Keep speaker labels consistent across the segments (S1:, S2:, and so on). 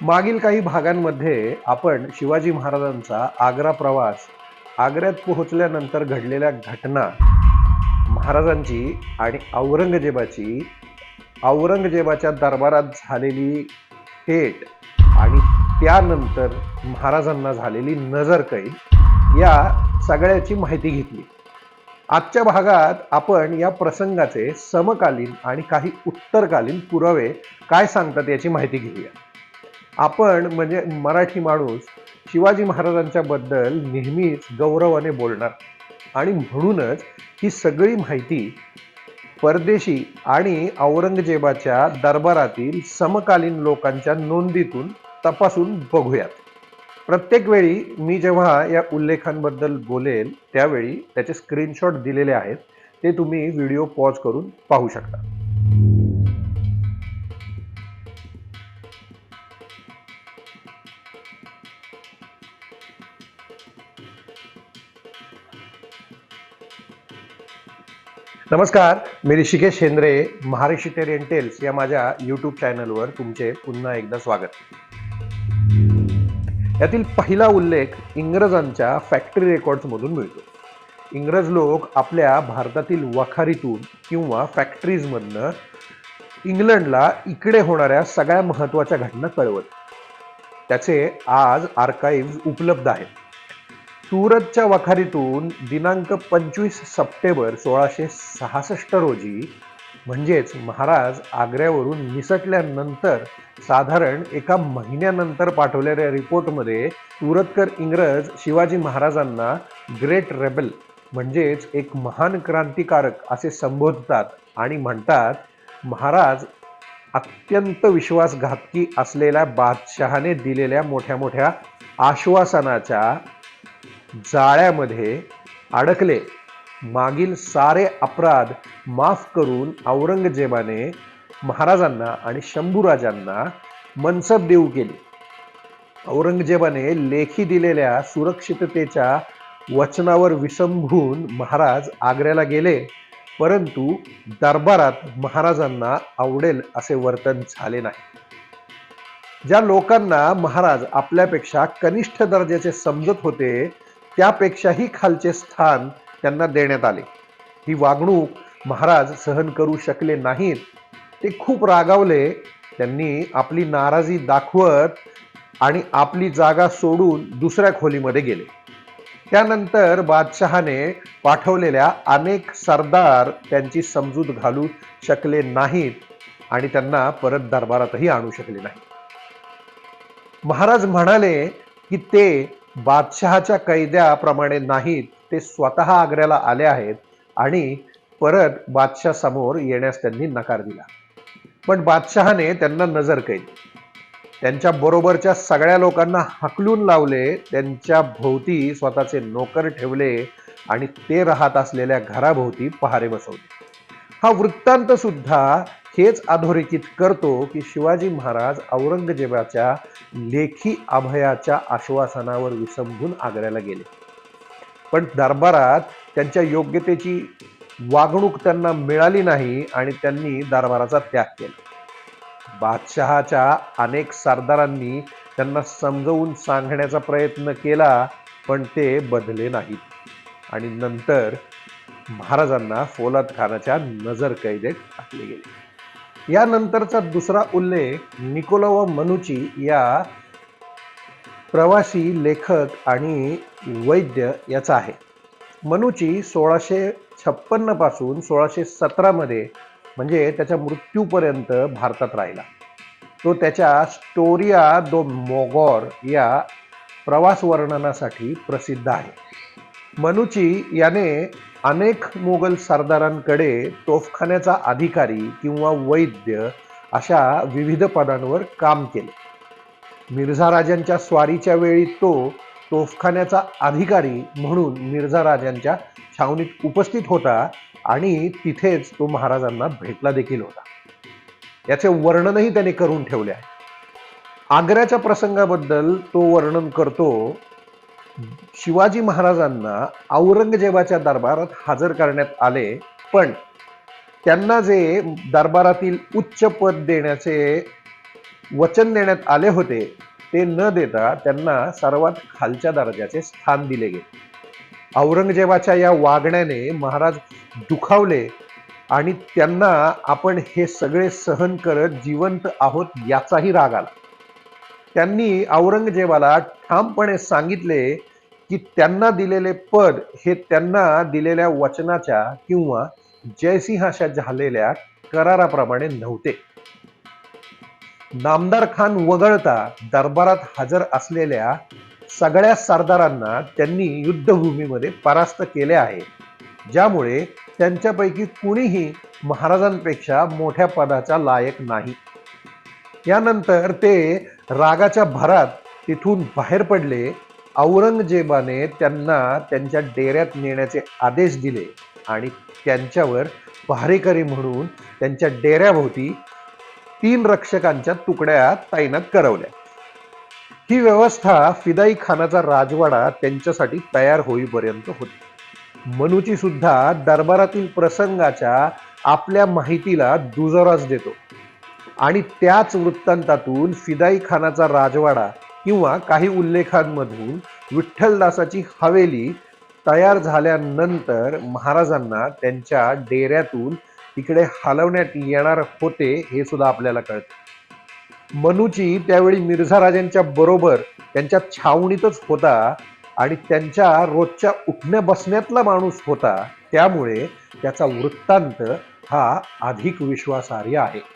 S1: मागील काही भागांमध्ये आपण शिवाजी महाराजांचा आग्रा प्रवास आग्र्यात पोहोचल्यानंतर घडलेल्या घटना महाराजांची आणि औरंगजेबाची औरंगजेबाच्या दरबारात झालेली भेट आणि त्यानंतर महाराजांना झालेली नजरकैद या सगळ्याची माहिती घेतली. आजच्या भागात आपण या प्रसंगाचे समकालीन आणि काही उत्तरकालीन पुरावे काय सांगतात याची माहिती घेऊया. आपण म्हणजे मराठी माणूस शिवाजी महाराजांच्या बद्दल नेहमीच गौरवाने बोलणार. आणि म्हणूनच ही सगळी माहिती परदेशी आणि औरंगजेबाच्या दरबारातील समकालीन लोकांच्या नोंदीतून तपासून बघूयात. प्रत्येक वेळी मी जेव्हा या उल्लेखांबद्दल बोलेल त्यावेळी त्याचे स्क्रीनशॉट दिलेले आहेत ते तुम्ही व्हिडिओ पॉज करून पाहू शकता. नमस्कार मी ऋषिकेश शेंद्रे महारिशिटेरियन टेल्स या माझ्या यूट्यूब चॅनलवर तुमचे पुन्हा एकदा स्वागत. यातील पहिला उल्लेख इंग्रजांच्या फॅक्टरी रेकॉर्ड्समधून मिळतो. इंग्रज लोक आपल्या भारतातील वखारीतून किंवा फॅक्टरीजमधनं इंग्लंडला इकडे होणाऱ्या सगळ्या महत्त्वाच्या घटना कळवत. त्याचे आज आर्काईव्ह उपलब्ध आहेत. सुरतच्या वखारीतून दिनांक पंचवीस सप्टेंबर सोळाशे सहासष्ट रोजी म्हणजेच महाराज आग्र्यावरून निसटल्यानंतर साधारण एका महिन्यानंतर पाठवलेल्या रिपोर्टमध्ये सुरतकर इंग्रज शिवाजी महाराजांना ग्रेट रेबल म्हणजेच एक महान क्रांतिकारक असे संबोधतात आणि म्हणतात महाराज अत्यंत विश्वासघातकी असलेल्या बादशहाने दिलेल्या मोठ्या मोठ्या आश्वासनाच्या जाळ्यामध्ये अडकले. मागील सारे अपराध माफ करून औरंगजेबाने महाराजांना आणि शंभूराजांना मनसब देऊ केली. औरंगजेबाने लेखी दिलेल्या सुरक्षिततेच्या वचनावर विसंबून महाराज आग्र्याला गेले. परंतु दरबारात महाराजांना आवडेल असे वर्तन झाले नाही. ज्या लोकांना महाराज आपल्यापेक्षा कनिष्ठ दर्जाचे समजत होते त्यापेक्षाही खालचे स्थान त्यांना देण्यात आले. ही वागणूक महाराज सहन करू शकले नाहीत. ते खूप रागावले. त्यांनी आपली नाराजी दाखवत आणि आपली जागा सोडून दुसऱ्या खोलीमध्ये गेले. त्यानंतर बादशहाने पाठवलेल्या अनेक सरदार त्यांची समजूत घालू शकले नाहीत आणि त्यांना परत दरबारातही आणू शकले नाही महाराज म्हणाले की ते बादशहाच्या कैद्याप्रमाणे नाहीत ते स्वतः आग्र्याला आले आहेत आणि परत बादशाह समोर येण्यास त्यांनी नकार दिला. पण बादशहाने त्यांना नजर कैद त्यांच्या बरोबरच्या सगळ्या लोकांना हकलून लावले त्यांच्या भोवती स्वतःचे नोकर ठेवले आणि ते राहत असलेल्या घराभोवती पहारे बसवले. हा वृत्तांत सुद्धा हेच अधोरेखित करतो की शिवाजी महाराज औरंगजेबाच्या लेखी अभयाच्या आश्वासनावर विसंबून आग्र्याला गेले. पण दरबारात त्यांच्या योग्यतेची वागणूक त्यांना मिळाली नाही आणि त्यांनी दरबाराचा त्याग केला. बादशहाच्या अनेक सरदारांनी त्यांना समजवून सांगण्याचा प्रयत्न केला पण ते बदले नाहीत. आणि नंतर महाराजांना फौलाद खानाच्या नजर कैदेत टाकले गेले. यानंतरचा दुसरा उल्लेख निकोला व मनुची या प्रवासी लेखक आणि वैद्य याचा आहे. मनुची सोळाशे छप्पन्नपासून सोळाशे सतरामध्ये म्हणजे त्याच्या मृत्यूपर्यंत भारतात राहिला. तो त्याच्या स्टोरिया दो मोगॉर या प्रवास वर्णनासाठी प्रसिद्ध आहे. मनुची याने अनेक मोगल सरदारांकडे तोफखान्याचा अधिकारी किंवा वैद्य अशा विविध पदांवर काम केले. मिर्झा राजांच्या स्वारीच्या वेळी तो तोफखान्याचा अधिकारी म्हणून मिर्झा राजांच्या छावणीत उपस्थित होता आणि तिथेच तो महाराजांना भेटला देखील होता. याचे वर्णनही त्याने करून ठेवले आहे. आग्र्याच्या प्रसंगाबद्दल तो वर्णन करतो शिवाजी महाराजांना औरंगजेबाच्या दरबारात हजर करण्यात आले पण त्यांना जे दरबारातील उच्च पद देण्याचे वचन देण्यात आले होते ते न देता त्यांना सर्वात खालच्या दर्जाचे स्थान दिले गेले. औरंगजेबाच्या या वागण्याने महाराज दुखावले आणि त्यांना आपण हे सगळे सहन करत जिवंत आहोत याचाही राग आला. त्यांनी औरंगजेबाला ठामपणे सांगितले की त्यांना दिलेले पद हे त्यांना दिलेल्या वचनाच्या किंवा जयसिंहाच्या झालेल्या कराराप्रमाणे नव्हते. नामदार खान वगळता दरबारात हजर असलेल्या सगळ्या सरदारांना त्यांनी युद्धभूमीमध्ये परास्त केले आहे. ज्यामुळे त्यांच्यापैकी कुणीही महाराजांपेक्षा मोठ्या पदाचा लायक नाही. यानंतर ते रागाच्या भरात तिथून बाहेर पडले. औरंगजेबाने त्यांना त्यांच्या डेऱ्यात नेण्याचे आदेश दिले आणि त्यांच्यावर पहारेकरी म्हणून त्यांच्या डेऱ्याभोवती तीन रक्षकांच्या तुकड्या तैनात करवल्या. ही व्यवस्था फिदाई खानाचा राजवाडा त्यांच्यासाठी तयार होईपर्यंत होती. मनुची सुद्धा दरबारातील प्रसंगाच्या आपल्या माहितीला दुजोराच देतो. आणि त्याच वृत्तांतातून फिदाई खानाचा राजवाडा किंवा काही उल्लेखांमधून विठ्ठलदासाची हवेली तयार झाल्यानंतर महाराजांना त्यांच्या डेऱ्यातून तिकडे हलवण्यात येणार होते हे सुद्धा आपल्याला कळतं. मनुची त्यावेळी मिर्झा राजांच्या बरोबर त्यांच्या छावणीतच होता आणि त्यांच्या रोजच्या उठण्या बसण्यातला माणूस होता. त्यामुळे त्याचा वृत्तांत हा अधिक विश्वासार्ह आहे.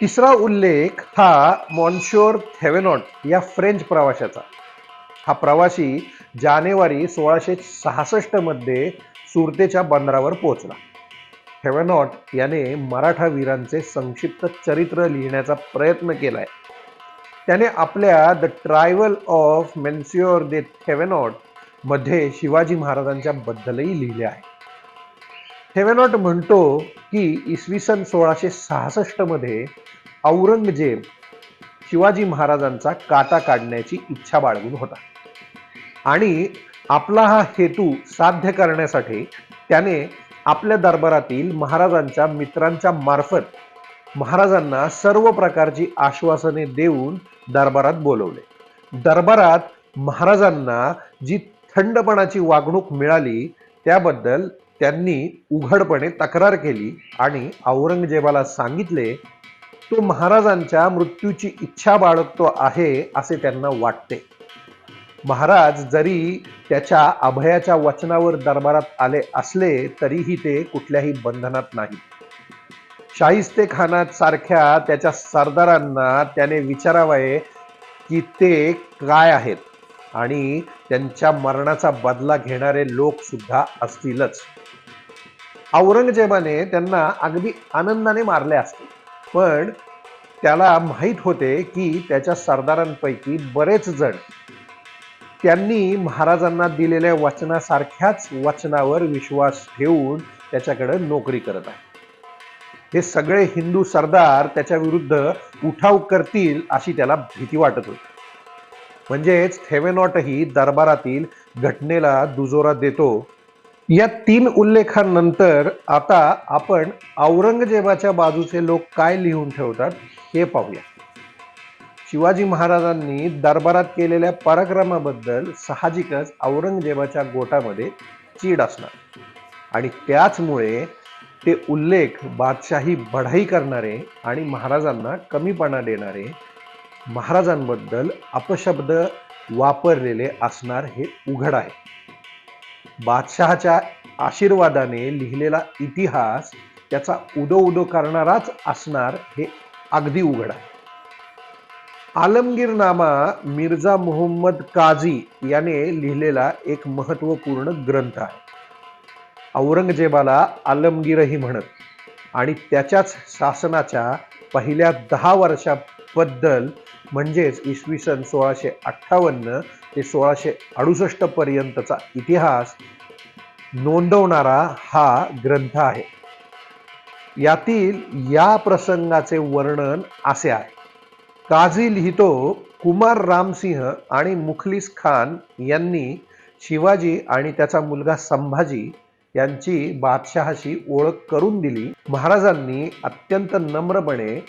S1: तिसरा उल्लेख हा मॉन्शोर थेवेनॉट या फ्रेंच प्रवाशाचा. हा प्रवासी जानेवारी सोळाशे सहासष्टमध्ये सुरतेच्या बंदरावर पोहोचला. थेवेनॉट याने मराठा वीरांचे संक्षिप्त चरित्र लिहिण्याचा प्रयत्न केला आहे त्याने आपल्या the travels of monsieur de थेवेनॉटमध्ये Shivaji महाराजांच्या बद्दलही लिहिले आहे. थेवेनॉट म्हणतो की इसवी सन सोळाशे सहासष्टमध्ये औरंगजेब शिवाजी महाराजांचा काटा काढण्याची इच्छा बाळगून होता. आणि आपला हा हेतू साध्य करण्यासाठी त्याने आपल्या दरबारातील महाराजांच्या मित्रांच्या मार्फत महाराजांना सर्व प्रकारची आश्वासने देऊन दरबारात बोलवले. दरबारात महाराजांना जी थंडपणाची वागणूक मिळाली त्याबद्दल त्यांनी उघडपणे तक्रार केली आणि औरंगजेबाला सांगितले तो महाराजांच्या मृत्यूची इच्छा बाळगतो आहे असे त्यांना वाटते. महाराज जरी त्याच्या अभयाच्या वचनावर दरबारात आले असले तरीही ते कुठल्याही बंधनात नाही शाहिस्ते खानात सारख्या त्याच्या सरदारांना त्याने विचारावे की ते काय आहेत आणि त्यांच्या मरणाचा बदला घेणारे लोक सुद्धा असतीलच. औरंगजेबाने त्यांना अगदी आनंदाने मारले असते. पण त्याला माहीत होते की त्याच्या सरदारांपैकी बरेच जण त्यांनी महाराजांना दिलेल्या वचनासारख्याच वचनावर विश्वास ठेवून त्याच्याकडे नोकरी करत आहे हे सगळे हिंदू सरदार त्याच्या विरुद्ध उठाव करतील अशी त्याला भीती वाटत होती. म्हणजेच थेवेनॉटही दरबारातील घटनेला दुजोरा देतो या तीन उल्लेखांनंतर आता आपण औरंगजेबाच्या बाजूचे लोक काय लिहून ठेवतात हे पाहूया. शिवाजी महाराजांनी दरबारात केलेल्या पराक्रमाबद्दल साहजिकच औरंगजेबाच्या गोटामध्ये चीड असणार. आणि त्याचमुळे ते उल्लेख बादशाही बढाई करणारे आणि महाराजांना कमीपणा देणारे महाराजांबद्दल अपशब्द वापरलेले असणार हे उघड आहे. बादशहाच्या आशीर्वादाने लिहिलेला इतिहास त्याचा उदो उदो करणाराच असणार हे अगदी उघड आहे. आलमगीरनामा मिर्झा मोहम्मद काझी याने लिहिलेला एक महत्त्वपूर्ण ग्रंथ आहे. औरंगजेबाला आलमगीरही म्हणत आणि त्याच्याच शासनाच्या पहिल्या दहा वर्षाबद्दल म्हणजेच इसवी सन सोळाशे अठ्ठावन्न ते सोळाशे अडुसष्ट पर्यंतचा इतिहास नोंदवणारा हा ग्रंथ आहे. यातील या प्रसंगाचे वर्णन असे आहे. काझी लिहितो कुमार रामसिंह आणि मुखलिस खान यांनी शिवाजी आणि त्याचा मुलगा संभाजी यांची बादशहाशी ओळख करून दिली. महाराजांनी अत्यंत नम्रपणे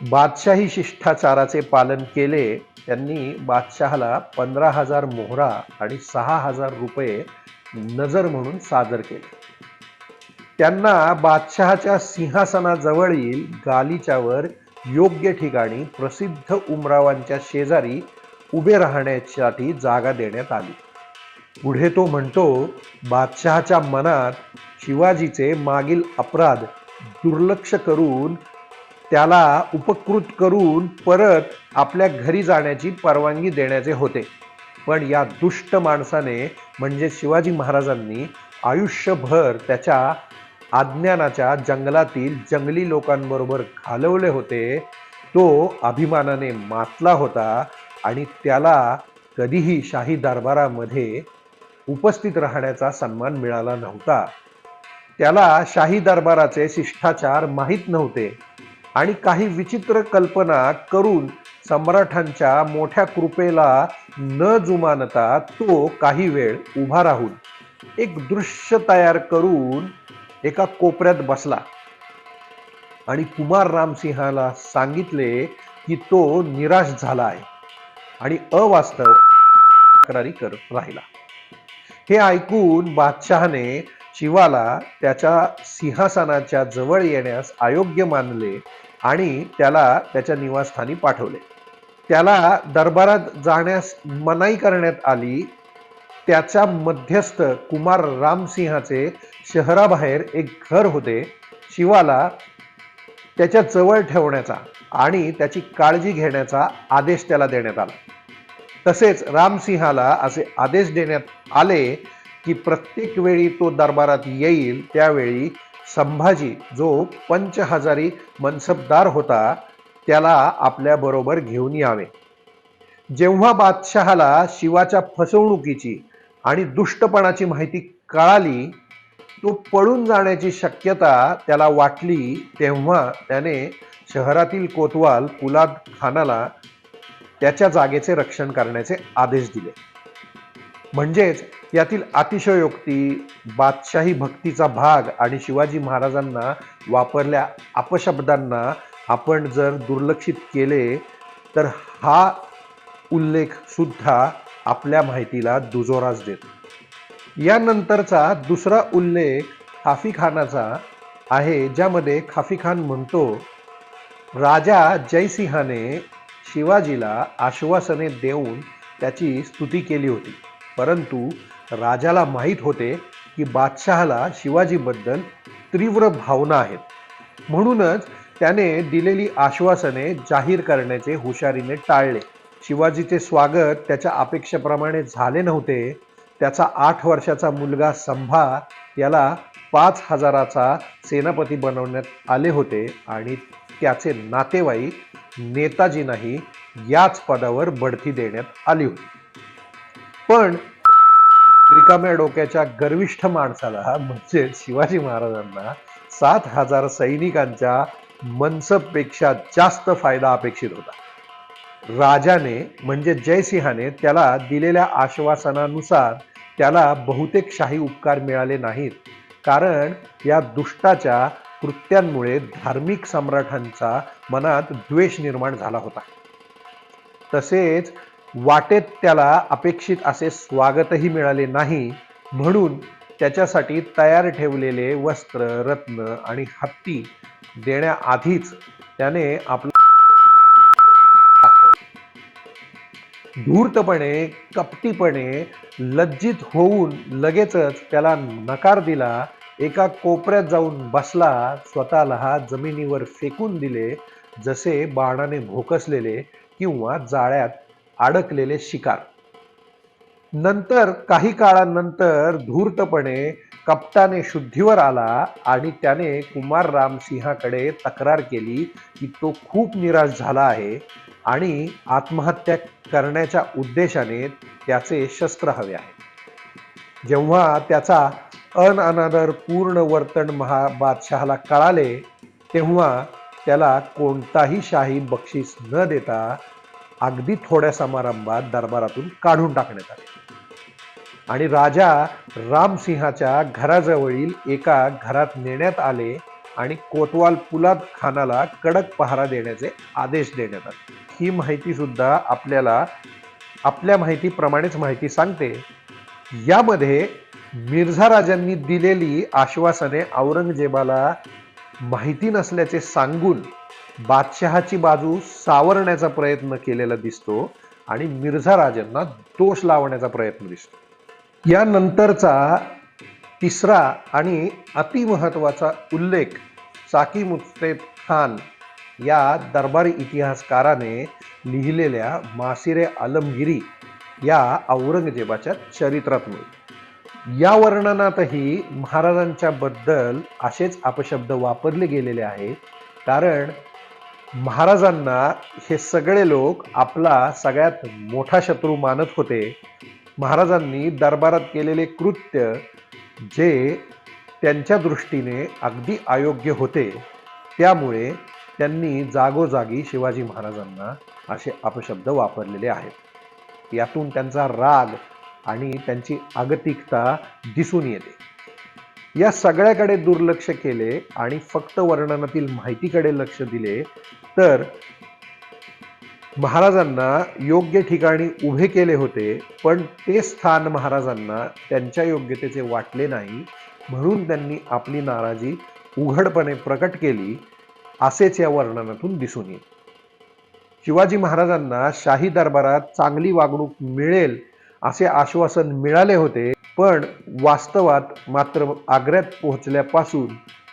S1: बादशाही शिष्टाचाराचे पालन केले त्यांनी बादशहाला पंधरा हजार मोहरा आणि सहा हजार रुपये नजर म्हणून सादर केले. त्यांना बादशहाच्या सिंहासनाजवळील गालिच्यावर योग्य ठिकाणी प्रसिद्ध उमरावांच्या शेजारी उभे राहण्यासाठी जागा देण्यात आली. पुढे तो म्हणतो बादशहाच्या मनात शिवाजीचे मागील अपराध दुर्लक्ष करून त्याला उपकृत करून परत आपल्या घरी जाण्याची परवानगी देण्याचे होते. पण या दुष्ट माणसाने म्हणजे शिवाजी महाराजांनी आयुष्यभर त्याच्या अज्ञानाच्या जंगलातील जंगली लोकांबरोबर घालवले होते. तो अभिमानाने मातला होता आणि त्याला कधीही शाही दरबारामध्ये उपस्थित राहण्याचा सन्मान मिळाला नव्हता. त्याला शाही दरबाराचे शिष्टाचार माहीत नव्हते. आणि काही विचित्र कल्पना करून सम्राटांच्या मोठ्या कृपेला न जुमानता तो काही वेळ उभा राहून एक दृश्य तयार करून एका कोपऱ्यात बसला. आणि कुमार रामसिंहाला सांगितले की तो निराश झाला आहे आणि अवास्तव तक्रारी करत राहिला. हे ऐकून बादशहाने शिवाला त्याच्या सिंहासनाच्या जवळ येण्यास अयोग्य मानले आणि त्याला त्याच्या निवासस्थानी पाठवले. त्याला दरबारात जाण्यास मनाई करण्यात आली. त्याच्या मध्यस्थ कुमार रामसिंहाचे शहराबाहेर एक घर होते. शिवाला त्याच्याजवळ ठेवण्याचा आणि त्याची काळजी घेण्याचा आदेश त्याला देण्यात आला. तसेच रामसिंहाला असे आदेश देण्यात आले की प्रत्येक वेळी तो दरबारात येईल त्यावेळी संभाजी जो पंचहजारी मनसबदार होता त्याला आपल्याबरोबर घेऊन यावे. जेव्हा बादशहाला शिवाच्या फसवणुकीची आणि दुष्टपणाची माहिती कळाली तो पळून जाण्याची शक्यता त्याला वाटली तेव्हा त्याने शहरातील कोतवाल पुलाद खानाला त्याच्या जागेचे रक्षण करण्याचे आदेश दिले. म्हणजेच यातील अतिशयोक्ती बादशाही भक्तीचा भाग आणि शिवाजी महाराजांना वापरल्या अपशब्दांना आपण जर दुर्लक्षित केले तर हा उल्लेख सुद्धा आपल्या माहितीला दुजोराच देतो. यानंतरचा दुसरा उल्लेख खाफी खानाचा आहे ज्यामध्ये खाफी खान म्हणतो राजा जयसिंहाने शिवाजीला आश्वासने देऊन त्याची स्तुती केली होती. परंतु राजाला माहीत होते की बादशहाला शिवाजीबद्दल तीव्र भावना आहेत. म्हणूनच त्याने दिलेली आश्वासने जाहीर करण्याचे हुशारीने टाळले. शिवाजीचे स्वागत त्याच्या अपेक्षेप्रमाणे झाले नव्हते. त्याचा आठ वर्षाचा मुलगा संभा याला पाच हजाराचा सेनापती बनवण्यात आले होते आणि त्याचे नातेवाईक नेताजींनाही याच पदावर बढती देण्यात आली होती. पण रिकाम्या डोक्याच्या गर्विष्ठ माणसाला म्हणजे शिवाजी महाराजांना सात हजार सैनिकांच्या मनसबपेक्षा जास्त फायदा अपेक्षित होता. राजाने म्हणजे जयसिंहाने त्याला दिलेल्या आश्वासनानुसार त्याला बहुतेक शाही उपकार मिळाले नाहीत. कारण या दुष्टाच्या कृत्यांमुळे धार्मिक सम्राटांचा मनात द्वेष निर्माण झाला होता. तसेच वाटेत त्याला अपेक्षित असे स्वागतही मिळाले नाही म्हणून त्याच्यासाठी तयार ठेवलेले वस्त्र रत्न आणि हत्ती देण्याआधीच त्याने आपला धूर्तपणे कपटीपणे लज्जित होऊन लगेचच त्याला नकार दिला. एका कोपऱ्यात जाऊन बसला स्वतःला जमिनीवर फेकून दिले जसे बाणाने भोकसलेले किंवा जाळ्यात अडकलेले शिकार. नंतर काही काळानंतर धूर्तपणे कपटाने शुद्धीवर आला आणि त्याने कुमार रामसिंहाकडे तक्रार केली की तो खूप निराश झाला आहे आणि आत्महत्या करण्याच्या उद्देशाने त्याचे शस्त्र हवे आहे. जेव्हा त्याचा अन अनादर पूर्ण वर्तन महाबादशहाला कळाले तेव्हा त्याला कोणताही शाही बक्षीस न देता अगदी थोड्या समारंभात दरबारातून काढून टाकण्यात आले. आणि राजा रामसिंहाच्या घराजवळील एका घरात नेण्यात आले आणि कोतवाल पुलाद खानाला कडक पहारा देण्याचे आदेश देण्यात आले. ही माहिती सुद्धा आपल्याला आपल्या माहितीप्रमाणेच माहिती सांगते. यामध्ये मिर्झा राजांनी दिलेली आश्वासने औरंगजेबाला माहिती नसल्याचे सांगून बादशहाची बाजू सावरण्याचा प्रयत्न केलेला दिसतो आणि मिर्झा राजांना दोष लावण्याचा प्रयत्न दिसतो. यानंतरचा तिसरा आणि अतिमहत्वाचा उल्लेख साकी मुस्तैद खान या दरबारी इतिहासकाराने लिहिलेल्या मासिरे आलमगिरी या औरंगजेबाच्या चरित्रात मिळतो या वर्णनातही महाराजांच्या बद्दल असेच अपशब्द वापरले गेलेले आहेत. कारण महाराजांना हे सगळे लोक आपला सगळ्यात मोठा शत्रू मानत होते. महाराजांनी दरबारात केलेले कृत्य जे त्यांच्या दृष्टीने अगदी अयोग्य होते. त्यामुळे त्यांनी जागोजागी शिवाजी महाराजांना असे अपशब्द वापरलेले आहेत. यातून त्यांचा राग आणि त्यांची आगतिकता दिसून येते. या सगळ्याकडे दुर्लक्ष केले आणि फक्त वर्णनातील माहितीकडे लक्ष दिले तर महाराजांना योग्य ठिकाणी उभे केले होते पण ते स्थान महाराजांना त्यांच्या योग्यतेचे वाटले नाही म्हणून त्यांनी आपली नाराजी उघडपणे प्रकट केली असेच या वर्णनातून दिसून येईल. शिवाजी महाराजांना शाही दरबारात चांगली वागणूक मिळेल असे आश्वासन मिळाले होते पण वास्तवात मात्र आग्र्यात पोहोचल्यापासून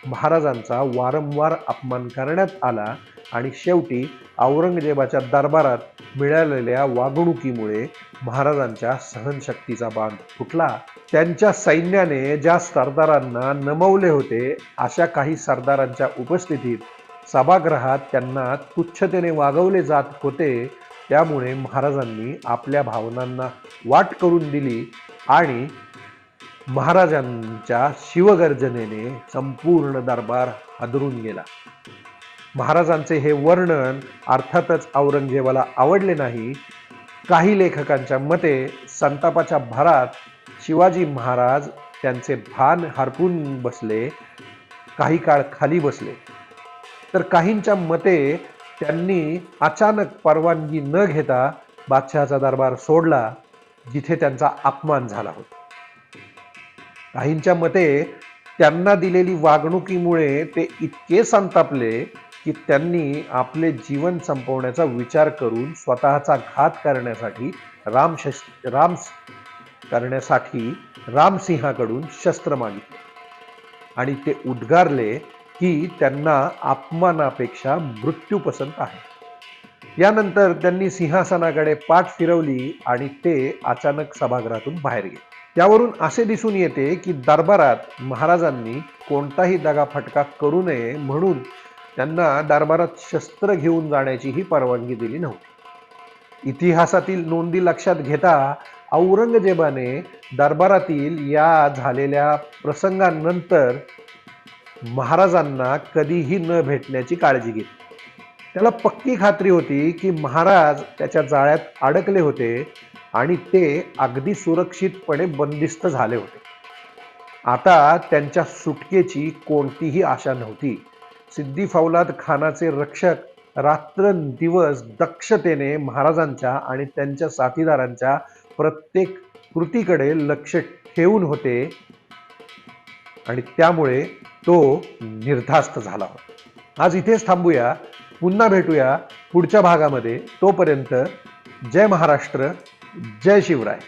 S1: महाराजांचा वारंवार अपमान करण्यात आला आणि शेवटी औरंगजेबाच्या दरबारात मिळालेल्या वागणुकीमुळे महाराजांच्या सहनशक्तीचा बांध फुटला. त्यांच्या सैन्याने ज्या सरदारांना नमवले होते अशा काही सरदारांच्या उपस्थितीत सभागृहात त्यांना तुच्छतेने वागवले जात होते. त्यामुळे महाराजांनी आपल्या भावनांना वाट करून दिली आणि महाराजांच्या शिवगर्जनेने संपूर्ण दरबार हादरून गेला. महाराजांचे हे वर्णन अर्थातच औरंगजेबाला आवडले नाही. काही लेखकांच्या मते संतापाच्या भरात शिवाजी महाराज त्यांचे भान हरपून बसले काही काळ खाली बसले. तर काहींच्या मते त्यांनी अचानक परवानगी न घेता बादशहाचा दरबार सोडला जिथे त्यांचा अपमान झाला होता. काहींच्या मते त्यांना दिलेली वागणुकीमुळे ते इतके संतापले की त्यांनी आपले जीवन संपवण्याचा विचार करून स्वतःचा घात करण्यासाठी राम शस् राम करण्यासाठी रामसिंहाकडून शस्त्र मागितले. आणि ते उद्गारले की त्यांना अपमानापेक्षा मृत्यू पसंत आहे. यानंतर त्यांनी सिंहासनाकडे पाठ फिरवली आणि ते अचानक सभागृहातून बाहेर गेले. त्यावरून असे दिसून येते की दरबारात महाराजांनी कोणताही दगाफटका करू नये म्हणून त्यांना दरबारात शस्त्र घेऊन जाण्याचीही परवानगी दिली नव्हती. इतिहासातील नोंदी लक्षात घेता औरंगजेबाने दरबारातील या झालेल्या प्रसंगानंतर महाराजांना कधीही न भेटण्याची काळजी घेतली. त्याला पक्की खात्री होती की महाराज त्याच्या जाळ्यात अडकले होते आणि ते अगदी सुरक्षितपणे बंदिस्त झाले होते. आता त्यांच्या सुटकेची कोणतीही आशा नव्हती. सिद्दी फौलाद खानाचे रक्षक रात्रंदिवस दक्षतेने महाराजांच्या आणि त्यांच्या साथीदारांच्या प्रत्येक कृतीकडे लक्ष ठेवून होते आणि त्यामुळे तो निर्धास्त झाला होता. आज इथेच थांबूया. पुन्हा भेटूया पुढच्या भागामध्ये. तोपर्यंत जय महाराष्ट्र. जय शिवराय.